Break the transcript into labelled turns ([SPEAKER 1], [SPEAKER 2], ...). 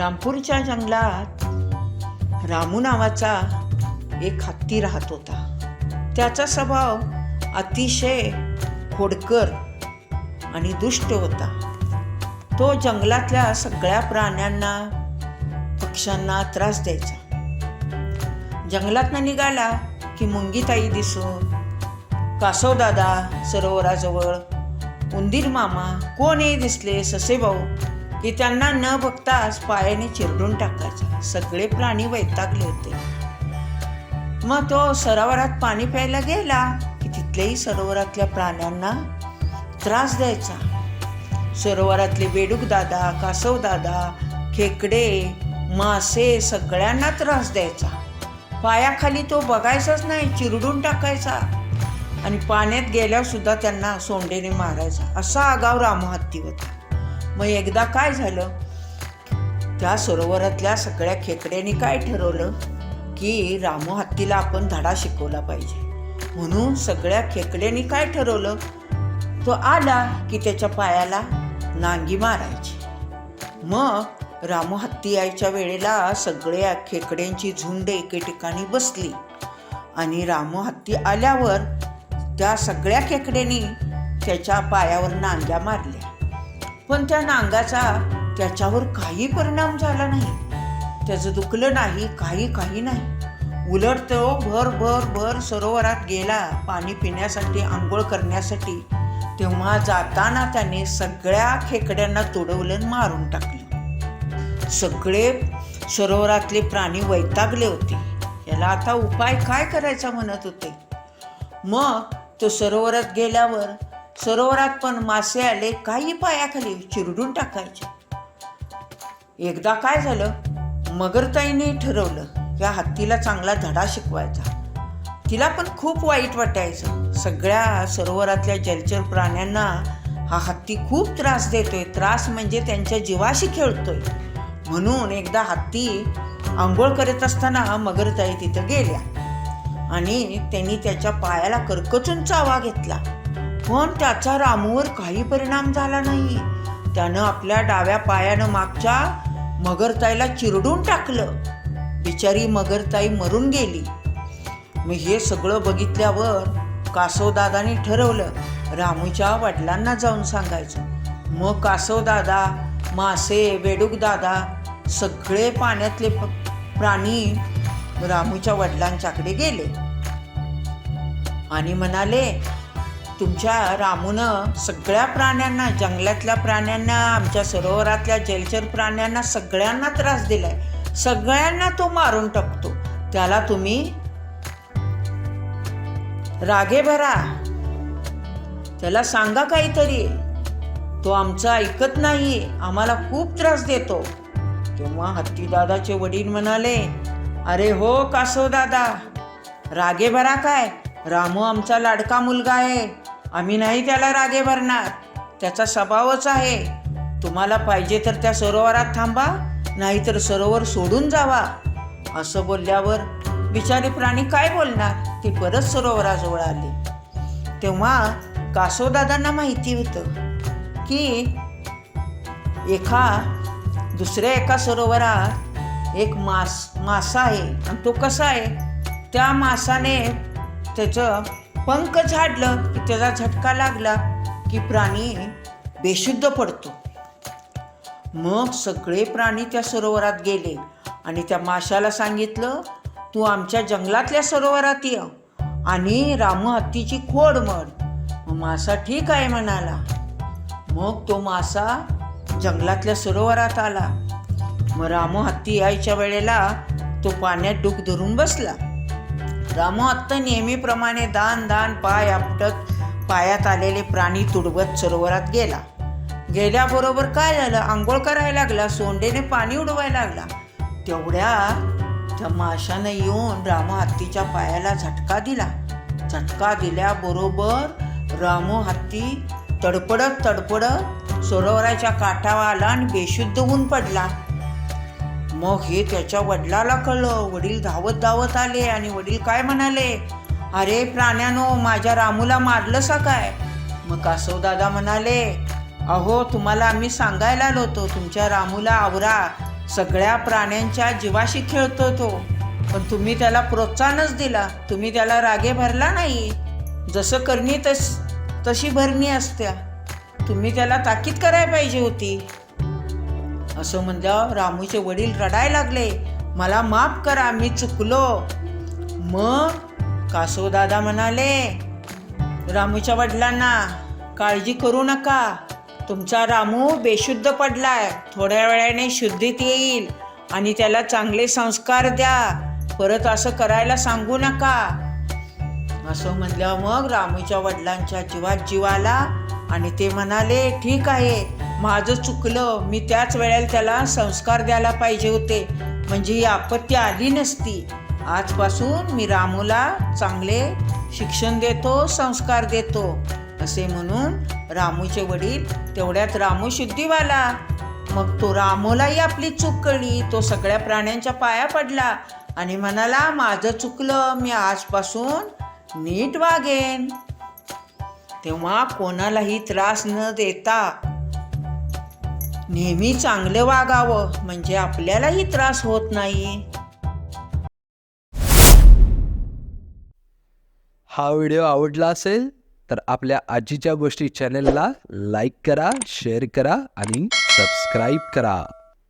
[SPEAKER 1] रामपूरच्या जंगलात रामू नावाचा एक हत्ती राहत होता. त्याचा स्वभाव अतिशय खोडकर आणि दुष्ट होता. तो जंगलातल्या सगळ्या प्राण्यांना पक्ष्यांना त्रास द्यायचा. जंगलातनं निघाला की मुंगीताई दिसून कासवदादा सरोवराजवळ उंदीर मामा कोणही दिसले? ससे भाऊ की त्यांना न बघताच पायाने चिरडून टाकायचा. सगळे प्राणी वैतागले होते. मग तो सरोवरात पाणी प्यायला गेला की तिथल्याही सरोवरातल्या प्राण्यांना त्रास द्यायचा. सरोवरातले बेडूक दादा कासव दादा खेकडे मासे सगळ्यांना त्रास द्यायचा. पायाखाली तो बघायचाच नाही चिरडून टाकायचा. आणि पाण्यात गेल्यावर सुद्धा त्यांना सोंडेने मारायचा. असा आगाव रामहत्ती होता. मग एकदा काय झालं? त्या सरोवरातल्या सगळ्या खेकड्यांनी काय ठरवलं? की रामू हत्तीला आपण धडा शिकवला पाहिजे. म्हणून सगळ्या खेकड्यांनी काय ठरवलं? तो आला की त्याच्या पायाला नांगी मारायची. मग रामू हत्ती यायच्या वेळेला सगळ्या खेकड्यांची झुंड एके ठिकाणी बसली. आणि रामू हत्ती आल्यावर त्या सगळ्या खेकड्यांनी त्याच्या पायावर नांग्या मारल्या. पण त्या नांगाचा त्याच्यावर काही परिणाम झाला नाही. त्याचं दुखलं नाही काही काही नाही. उलट तो भर भर भर सरोवरात गेला पाणी पिण्यासाठी आंघोळ करण्यासाठी. तेव्हा जाताना त्याने सगळ्या खेकड्यांना तुडवलं मारून टाकलं. सगळे सरोवरातले प्राणी वैतागले होते. याला आता उपाय काय करायचा म्हणत होते? मग तो सरोवरात गेल्यावर सरोवरात पण मासे आले काही पायाखाली चिरडून टाकायचे. एकदा काय झालं? मगरताईने ठरवलं या हत्तीला चांगला धडा शिकवायचा. तिला पण खूप वाईट वाटायचं. सगळ्या सरोवरातल्या जलचर प्राण्यांना हा हत्ती खूप त्रास देतोय. त्रास म्हणजे त्यांच्या जीवाशी खेळतोय. म्हणून एकदा हत्ती आंघोळ करत असताना मगरताई तिथं गेल्या आणि त्यांनी त्याच्या पायाला करकचून चावा घेतला. पण त्याचा रामूवर काही परिणाम झाला नाही. त्यानं आपल्या डाव्या पायानं मागच्या मगरताईला चिरडून टाकलं. बिचारी मगरताई मरून गेली. मग हे सगळं बघितल्यावर कासवदादाने ठरवलं रामूच्या वडिलांना जाऊन सांगायचं. मग कासवदादा मासे वेडूकदादा सगळे पाण्यातले प्राणी रामूच्या वडिलांच्याकडे गेले. आणि म्हणाले तुमच्या रामूनं सगळ्या प्राण्यांना जंगलातल्या प्राण्यांना आमच्या सरोवरातल्या जलचर प्राण्यांना सगळ्यांना त्रास दिलाय. सगळ्यांना तो मारून टाकतो. त्याला तुम्ही रागे भरा. त्याला सांगा काहीतरी. तो आमचं ऐकत नाही आम्हाला खूप त्रास देतो. तेव्हा हत्तीदादाचे वडील म्हणाले अरे हो कासव दादा रागे भरा काय? रामू आमचा लाडका मुलगा आहे. आम्ही नाही त्याला रागे भरणार. त्याचा स्वभावच आहे. तुम्हाला पाहिजे तर त्या सरोवरात थांबा नाहीतर सरोवर सोडून जावा. असं बोलल्यावर बिचारे प्राणी काय बोलणार? ती परत सरोवराजवळ आली. तेव्हा कासोदादांना माहिती होतं की एका दुसऱ्या एका सरोवरात एक मास मासा आहे. आणि तो कसा आहे? त्या मासाने त्याचं पंख झाडलं की त्याचा झटका लागला की प्राणी बेशुद्ध पडतो. मग सगळे प्राणी त्या सरोवरात गेले आणि त्या माशाला सांगितलं तू आमच्या जंगलातल्या सरोवरात ये आणि रामू हत्तीची खोड मड मग मासा ठीक आहे म्हणाला. मग तो मासा जंगलातल्या सरोवरात आला. मग रामू हत्ती यायच्या वेळेला तो पाण्यात डूक धरून बसला. रामू आत्ता नेहमीप्रमाणे दान दान पाय आपटत पायात आलेले प्राणी तुडवत सरोवरात गेला. गेल्याबरोबर काय झालं? आंघोळ करायला लागला सोंडेने पाणी उडवायला लागला. तेवढ्या त्या माशानं येऊन रामू हत्तीच्या पायाला झटका दिला. झटका दिल्याबरोबर रामू हत्ती तडपडत तडपडत सरोवराच्या काठावर आला आणि बेशुद्ध होऊन पडला. मग हे त्याच्या वडिलाला कळलं. वडील धावत धावत आले आणि वडील काय म्हणाले? अरे प्राण्यानो माझ्या रामूला मारलंसा काय? मग कासवदादा म्हणाले अहो तुम्हाला आम्ही सांगायला आलो होतो तुमच्या रामूला आवरा. सगळ्या प्राण्यांच्या जीवाशी खेळतो तो. पण तुम्ही त्याला प्रोत्साहनच दिला. तुम्ही त्याला रागे भरला नाही. जसं करणी तस तशी भरणी असत्या. तुम्ही त्याला ताकीद करायला पाहिजे होती. असं म्हणल्यावर रामूचे वडील रडायला लागले. मला माफ करा मी चुकलो. मग कासवदादा म्हणाले रामूच्या वडिलांना काळजी करू नका. तुमचा रामू बेशुद्ध पडलाय. थोड्या वेळाने शुद्धीत येईल आणि त्याला चांगले संस्कार द्या. परत असं करायला सांगू नका. असं म्हणल्यावर मग रामूच्या वडिलांच्या जीवात जीवाला आणि ते म्हणाले ठीक आहे. माझं चुकलं मी त्याच वेळेला त्याला संस्कार द्यायला पाहिजे होते. म्हणजे ही आपत्ती आली नसती. आजपासून मी रामूला चांगले शिक्षण देतो संस्कार देतो असे म्हणून रामूचे वडील तेवढ्यात रामू शुद्धीवाला. मग तो रामूलाही आपली चूक कळली तो सगळ्या प्राण्यांच्या पाया पडला आणि म्हणाला माझं चुकलं मी आजपासून नीट वागेन. तेव्हा कोणालाही त्रास न देता नेहमी चांगलं वागावं म्हणजे आपल्यालाही त्रास होत नाही.
[SPEAKER 2] हा व्हिडिओ आवडला असेल तर आपल्या आजीच्या गोष्टी चॅनेलला लाईक करा शेअर करा आणि सबस्क्राईब करा.